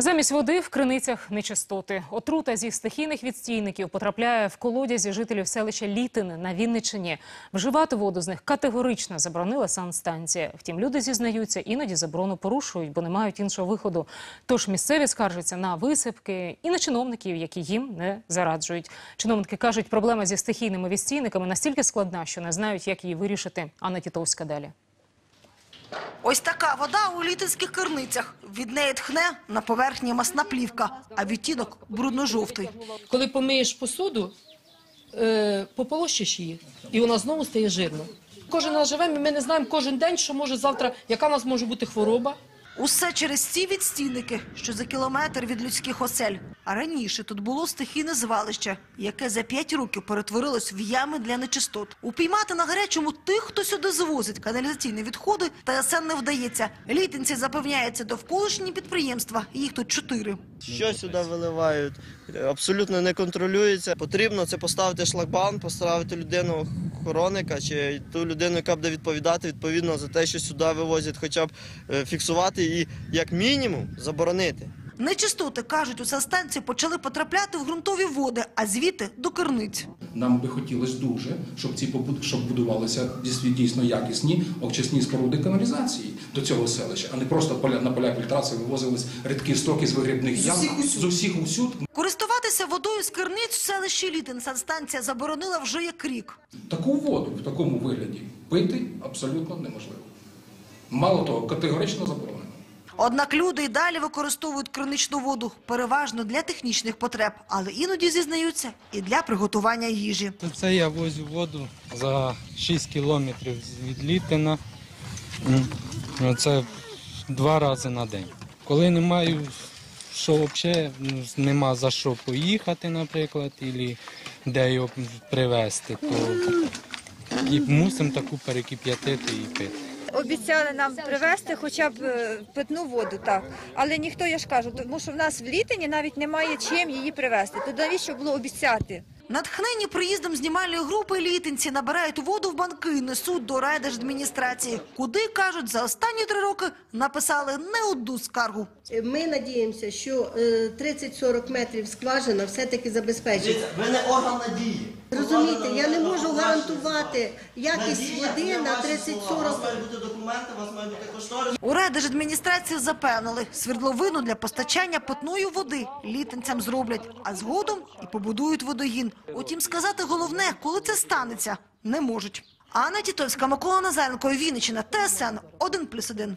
Замість води в криницях нечистоти. Отрута зі стихійних відстійників потрапляє в колодязі жителів селища Літини на Вінниччині. Вживати воду з них категорично заборонила санстанція. Втім, люди зізнаються, іноді заборону порушують, бо не мають іншого виходу. Тож місцеві скаржаться на висипки і на чиновників, які їм не зараджують. Чиновники кажуть, проблема зі стихійними відстійниками настільки складна, що не знають, як її вирішити. Анна Тітовська далі. Ось така вода у літинських керницях. Від неї тхне на поверхні масна плівка, а відтінок брудно-жовтий. Коли помиєш посуду, е, пополощиш її, і вона знову стає жирна. Кожен наживе ми не знаємо кожен день, що може завтра, яка в нас може бути хвороба. Усе через ці відстійники, що за кілометр від людських осель. А раніше тут було стихійне звалище, яке за п'ять років перетворилось в ями для нечистот. Упіймати на гарячому тих, хто сюди завозить каналізаційні відходи, ТСН не вдається. Літинці запевняються довколишні підприємства, їх тут чотири. Що сюди виливають, абсолютно не контролюється. Потрібно це поставити шлагбаум, поставити людину охоронника чи ту людину, яка буде відповідати відповідно за те, що сюди вивозять, хоча б е, фіксувати і як мінімум заборонити. Нечистоти, кажуть, у санстанції почали потрапляти в ґрунтові води, а звідти до керниць. Нам би хотілося дуже, щоб ці побуд- щоб будувалися дійсно- дійсно якісні очисні споруди каналізації до цього селища, а не просто поля на поля фільтрації вивозились рідкі стоки з вигрібних ям з усіх усюд. Користуватися водою з керниць в селищі Літин санстанція заборонила вже як рік. Таку воду в такому вигляді пити абсолютно неможливо. Мало того, категорично заборонено. Однак люди й далі використовують криничну воду переважно для технічних потреб, але іноді зізнаються і для приготування їжі. Це я возю воду за 6 кілометрів від Літина. Це два рази на день. Коли не маю що взагалі, ну, нема за що поїхати, наприклад, або де його привезти, то і мусимо таку перекип'ятити і пити. Обіцяли нам привезти хоча б е, питну воду, так. Але ніхто, я ж кажу, тому що в нас в літині навіть немає чим її привезти. То навіщо було обіцяти? Натхнені приїздом знімальної групи літинці набирають воду в банки і несуть до райдержадміністрації, куди, кажуть, за останні три роки написали не одну скаргу. Ми надіємося, що е, 30-40 метрів скважина все-таки забезпечить. Ви не орган надії. Розумієте, я не можу гарантувати якість води на 30-40 мають бути документи, у вас має бути кошторис. У райдержадміністрації запевнили, свердловину для постачання питної води літинцям зроблять, а згодом і побудують водогін. Утім, сказати головне, коли це станеться, не можуть. Анна Тітовська, Микола Назаренко, Вінниччина, ТСН 1+,1.